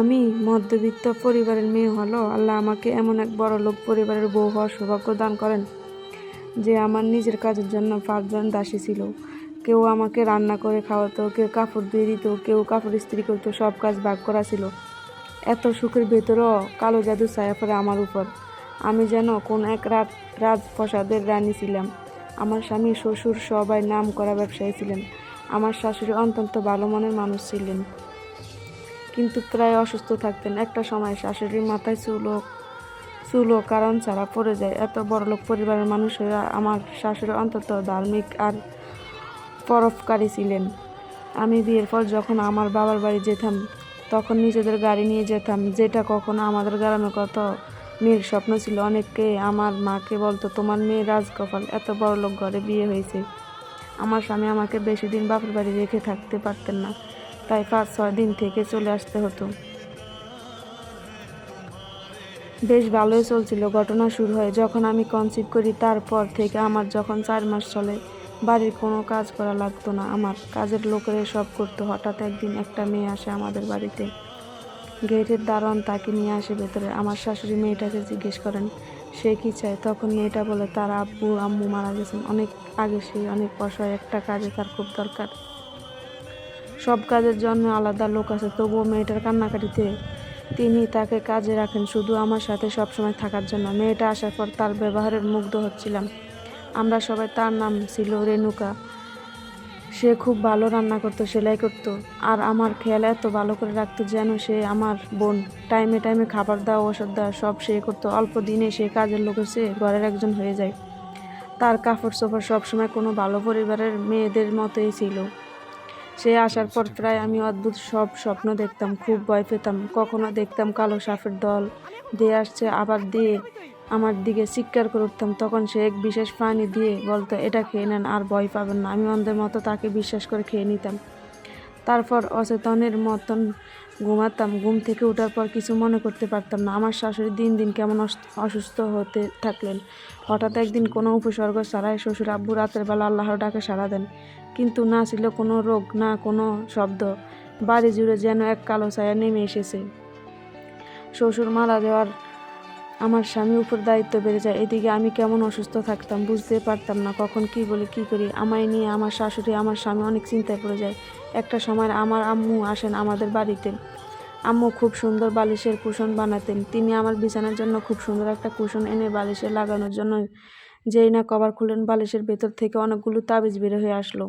আমি মধ্যবিত্ত পরিবারের মেয়ে হলো, আল্লাহ আমাকে এমন এক বড় লোক পরিবারের বউ হওয়ার সৌভাগ্য দান করেন, যে আমার নিজের কাজের জন্য পাঁচজন দাসী ছিল। কেউ আমাকে রান্না করে খাওয়াতো, কেউ কাপড় ধুয়ে দিত, কেউ কাপড় ইস্ত্রি করতো, সব কাজ ভাগ করা ছিল। এত সুখের ভেতরেও কালো জাদু ছায়া পড়ে আমার উপর। আমি যেন কোন এক রাত রাজপ্রসাদের রানী ছিলাম। আমার স্বামী, শ্বশুর সবাই নাম করা ব্যবসায়ী ছিলেন। আমার শাশুড়ি অত্যন্ত ভালো মনের মানুষ ছিলেন। কিন্তু প্রায় অসুস্থ থাকতেন। একটা সময় শাশুড়ির মাথায় চুলও চুলও কারণ ছাড়া পড়ে যায়। এত বড় লোক পরিবারের মানুষ হয়ে আমার শাশুড়ি অন্তত ধার্মিক আর পরোপকারী ছিলেন। আমি বিয়ের পর যখন আমার বাবার বাড়ি যেতাম, তখন নিজেদের গাড়ি নিয়ে যেতাম, যেটা কখনো আমাদের গ্রামে কত মেয়ের স্বপ্ন ছিল। অনেককে আমার মাকে বলতো, তোমার মেয়ে রাজকপাল, এত বড় লোক ঘরে বিয়ে হয়েছে। আমার স্বামী আমাকে বেশি দিন বাপের বাড়ি রেখে থাকতে পারতেন না। তাই পাঁচ, ছয় দিন থেকে চলে আসতে হতো। বেশ ভালোই চলছিল ঘটনা শুরু হয়। যখন আমি কনসিভ করি, তারপর থেকে আমার যখন চার মাস চলে, বাড়ির কোনো কাজ করা লাগতো না আমার। কাজের লোকেরা সব করতো। হঠাৎ একদিন একটা মেয়ে আসে আমাদের বাড়িতে। গেটের দারোয়ান তাকে নিয়ে আসে ভেতরে। আমার শাশুড়ি মেয়েটাকে জিজ্ঞেস করেন, সে কী চায়? তখন মেয়েটা বলে, তার আব্বু, আম্মু মারা গেছেন। অনেক আগে সে অনেক অসহায় একটা কাজে তার খুব দরকার। সব কাজের জন্য আলাদা লোক আছে, তবুও মেয়েটার কান্নাকাটিতে তিনি তাকে কাজে রাখেন শুধু আমার সাথে সবসময় থাকার জন্য। মেয়েটা আসার পর তার ব্যবহারের মুগ্ধ হচ্ছিলাম। আমরা সবাই তার নাম ছিল রেণুকা। সে খুব ভালো রান্না করতো, সেলাই করতো। আর আমার খেয়াল এত ভালো করে রাখতো যেন সে আমার বোন। টাইমে টাইমে খাবার দেওয়া ওষুধ দেওয়া সব সে করতো। অল্প দিনে সে কাজের লোকের সে ঘরের একজন হয়ে যায়। তার কাপড় চোপড় সবসময় কোনো ভালো পরিবারের মেয়েদের মতোই ছিল। সে আসার পর প্রায় আমি অদ্ভুত সব স্বপ্ন দেখতাম, খুব ভয় পেতাম। কখনো দেখতাম কালো সাপের দল দিয়ে আসছে, আবার দিয়ে আমার দিকে চিৎকার করে উঠতাম। তখন সে এক বিশেষ প্রাণী দিয়ে বলতো, এটা খেয়ে নেন, আর ভয় পাবেন না। আমি অন্ধের মতো তাকে বিশ্বাস করে খেয়ে নিতাম। তারপর অচেতনের মতন ঘুমাতাম। ঘুম থেকে ওঠার পর কিছু মনে করতে পারতাম না। আমার শাশুড়ি দিন দিন কেমন অস- অসুস্থ হতে থাকলেন। হঠাৎ একদিন কোনো উপসর্গ ছাড়াই শ্বশুর আব্বু রাতের বেলা আল্লাহর ডাকে সাড়া দেন। কিন্তু না ছিল কোনো রোগ, না কোনো শব্দ। বাড়ি জুড়ে যেন এক কালো ছায়া নেমে এসেছে। শ্বশুর মারা যাওয়ার আমার স্বামী উপর দায়িত্ব বেড়ে যায়। এদিকে আমি কেমন অসুস্থ থাকতাম, বুঝতে পারতাম না কখন কি বলি, কি করি। আমায় নিয়ে আমার শাশুড়ি, আমার স্বামী অনেক চিন্তায় পড়ে যায়। একটা সময় আমার আম্মু আসেন আমাদের বাড়িতে। আম্মু খুব সুন্দর বালিশের কুশন বানাতেন। তিনি আমার বিছানার জন্য খুব সুন্দর একটা কুশন এনে বালিশে লাগানোর জন্য যেই না কভার খুলেন বালিশের ভেতর থেকে অনেকগুলো তাবিজ বের হয়ে আসলো।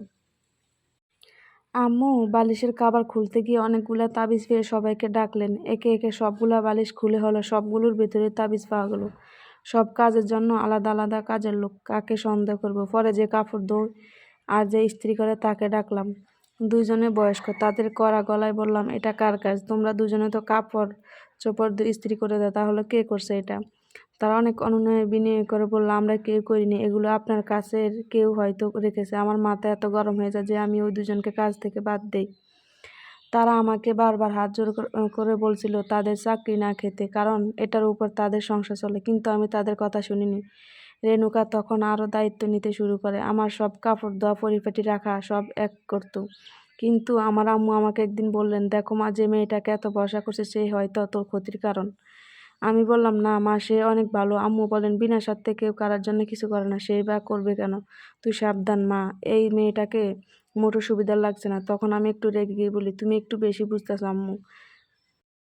আম্মু, বালিশের কাবার খুলতে গিয়ে অনেকগুলা তাবিজ পেয়ে সবাইকে ডাকলেন। একে একে সবগুলা বালিশ খুলে হলো, সবগুলোর ভেতরে তাবিজ পাওয়া গেল। সব কাজের জন্য আলাদা আলাদা কাজের লোক, কাকে সন্দেহ করব? পরে যে কাপড় দৌড় আর যে ইস্ত্রি করে তাকে ডাকলাম। দুজনে বয়স্ক, তাদের করা গলায় বললাম, এটা কার কাজ? তোমরা দুজনে তো কাপড় চোপড় ইস্ত্রি করে দাও, তাহলে কে করছে এটা? তারা অনেক অনুনয় বিনয় করে বলল, আমরা কেউ করিনি, এগুলো আপনার কাছের কেউ হয়তো রেখেছে। আমার মাথা এত গরম হয়ে যায় যে আমি ওই দুজনকে কাজ থেকে বাদ দেই। তারা আমাকে বারবার হাত জোর কর- বলছিল, তাদের চাকরি না খেতে, কারণ এটার উপর তাদের সংসার চলে। কিন্তু আমি তাদের কথা শুনিনি। রেণুকা তখন আরও দায়িত্ব নিতে শুরু করে, আমার সব কাপড় ধোয়া, পরিপাটি রাখা, সব এক করতো। কিন্তু আমার আম্মু আমাকে একদিন বললেন, দেখো মা, যে মেয়েটাকে এত ভরসা করছে সেই হয়তো তোর ক্ষতির কারণ। আমি বললাম, না, মা, সে অনেক ভালো। আম্মু বলেন, বিনা স্বার্থে কেউ কারার জন্য কিছু করে না। সেই বা করবে কেন? তুই সাবধান, মা। এই মেয়েটাকে মোটর সুবিধা লাগছে না। তখন আমি একটু রেগে গিয়ে বলি, তুমি একটু বেশি বুঝতেছো, আম্মু।